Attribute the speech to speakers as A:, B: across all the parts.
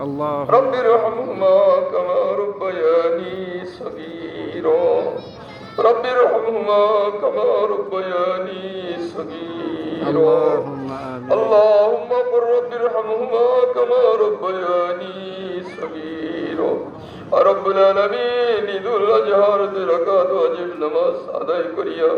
A: الله
B: رب ارحمهما كما ربياني صغيرا رب ارحمهما كما ربياني صغيرا
A: اللهم آمين
B: اللهم قل رب ارحمهما كما ربياني صغيرا رب العالمين ঈদুল আজহার রাকাত ওয়াজিব নামাজ আদায় করিয়া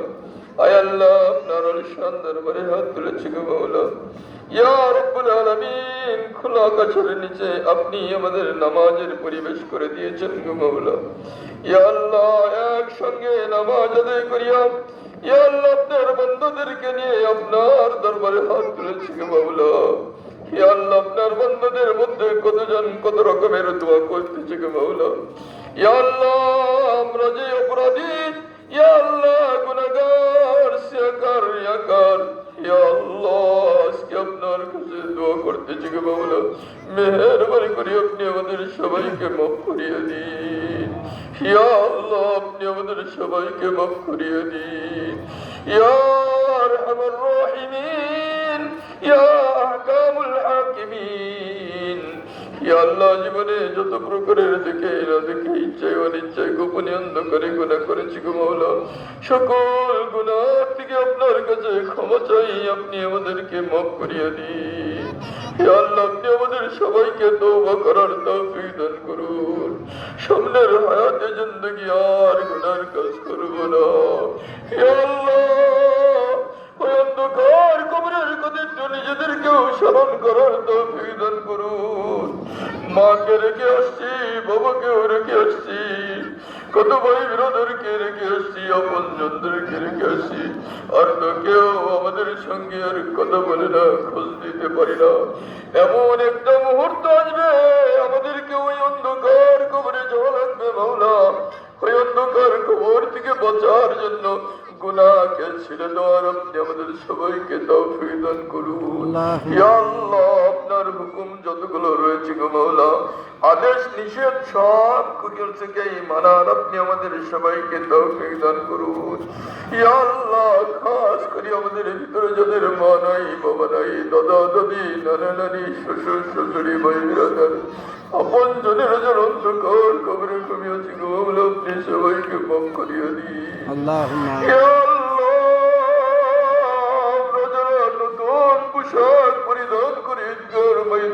B: পরিবেশ করে দিয়েছেন একসঙ্গে নামাজ আদায় করিয়া আপনার বন্ধুদেরকে নিয়ে আপনার দরবারে হাত তুলেছি গো আপনার বন্ধুদের মধ্যে কতজন কত রকমের দোয়া আমরা যে অপরাধী ইয়া আল্লাহ, আজকে আপনার কাছে দোয়া করতেছি গো মাওলা মেহেরবানি করে আপনি আমাদের সবাইকে আপনি আমাদের সবাইকে মাফ করিয়ে দিন। ইয়া আল্লাহ জীবনে যত প্রকারের দেখে দেখে ইচ্ছায় অনিচ্ছায় অন্ধকারে করেছি সকল থেকে আপনার কাছে ক্ষমা চাই, আপনি আমাদেরকে মাফ করিয়ে দিন। আল্লাহ, আপনি আমাদের সবাইকে করুন। সামনের হায়াতে জিন্দগি আর গুনার কাজ করব না। মাকে রেখে আসছি, বাবাকেও রেখে আসছি, কত ভাই বিরোধরকে রেখে আসছি, আপন জনদেরকে রেখে আসছি, আর তো কেউ আমাদের সঙ্গে আর কথা বলে না, খোঁজ দিতে পারি না। এমন একটা মুহূর্ত আসবে, আমাদেরকে ওই অন্ধকার কবরে যাওয়া লাগবে মাওলা। ওই অন্ধকার কবর থেকে বাঁচার জন্য গুনাহকে ছেড়ে দেওয়ার আপনি আমাদের সবাইকে তৌফিক দান করুন। ইয়া আল্লাহ আপনার হুকুম যতগুলো রয়েছে গো মাওলা আদেশ নিষেধ সব কুকুর থেকে মানার আপনি আমাদের সবাইকে তৌফিক দান করুন। ইয়া আল্লাহ খাস করে আমাদের ভিতরে যাদের মা নাই বাবা নাই দাদা দাদি নানা নানি শ্বশুর শ্বশুরি ভাই বিরাদার আপন জনের যার অন্ধকার কবরে কমিয়েছি গো মাওলা আপনি সবাইকে মাফ করিয়ে দিন। আল্লাহ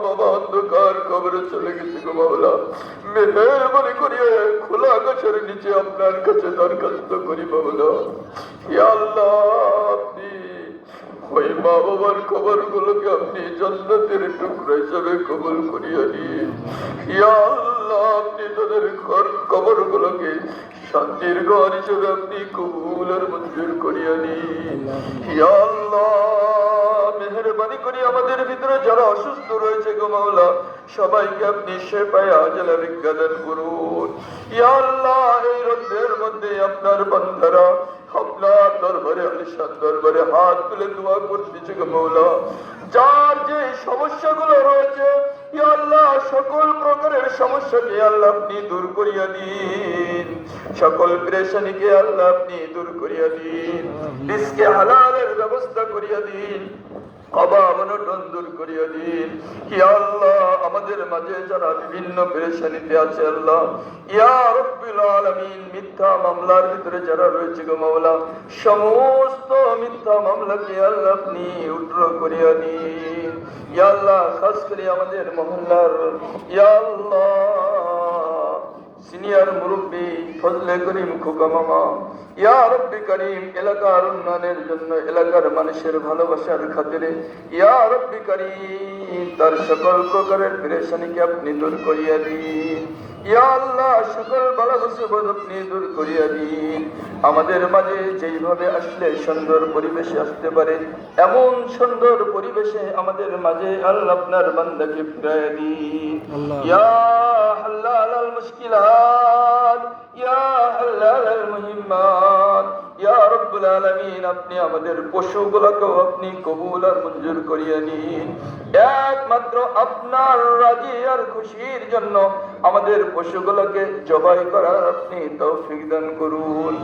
B: বাবা অন্ধকার কবরে চলে গেছে গো বাবলা মেহরবানি করিয়ে খোলা গাছের নিচে আপনার কাছে দরখাস্ত করি আল্লাহ, আপনি ওই মা বাবার খবর গুলোকে আপনি জন্নতের টুকরো হিসাবে কবল করিয়া নিয়ে আল্লাহ আপনি তাদের ঘর কবর গুলোকে শান্তির ঘর হিসেবে আপনি কবুলের মঞ্জুর করিয়া নিন। আল্লাহ। মেহরবানি করে আমাদের ভিতরে যারা অসুস্থ রয়েছে গো মাওলা সবাইকে আপনি শেফায় আজলা বিজ্ঞান করুন। আল্লাহ এই রোদের মধ্যে আপনার বান্দারা আপনার দরবারে আলিশান দরবারে হাত তুলে দোয়া করতেছে গো মাওলা। যার যে সমস্যাগুলো রয়েছে আল্লাহ, সকল প্রকারের সমস্যাকে আল্লাহ আপনি দূর করিয়া দিন। সকল পেরেশানিকে আল্লাহ আপনি দূর করিয়া দিন। রিস্কে হালালের ব্যবস্থা করিয়া দিন। অভাব অনটন দূর করিয়া দিন। কি আল্লাহ আমাদের মাঝে যারা বিভিন্ন পেরেশানিতে আছে আল্লাহ, ইয়া রব্বিল আলামিন, মিথ্যা মামলার ভিতরে যারা রয়েছে গো মাওলা, সমস্ত মিথ্যা মামলাকে আল্লাহ আপনি উদ্র করিয়া দিন। ইয়া আল্লাহ, খাস করে আমাদের মহল্লার, ইয়া আল্লাহ, সিনিয়র ফজলে করিম খোকা মামা করিম এলাকার উন্নয়নের জন্য এলাকার মানুষের ভালোবাসার খাতিরে ইয়া রব্বি করিম তার সকল প্রকারের পেরেশানিকে আপনি দূর করিয়া দিন। আল্লাহ আমাদের মাঝে যেইভাবে আসলে সুন্দর পরিবেশে আসতে পারে এমন সুন্দর পরিবেশে আমাদের মাঝে আল্লাহ আপনার বান্দাকে প্রায় দিন। ইয়া আল্লাহ মুশকিলা আপনি আমাদের পশুগুলোকেও আপনি কবুল আর মঞ্জুর করিয়ে নিন। একমাত্র আপনার রাজি আর খুশির জন্য আমাদের পশুগুলোকে জবাই করার আপনি তৌফিক দান করুন।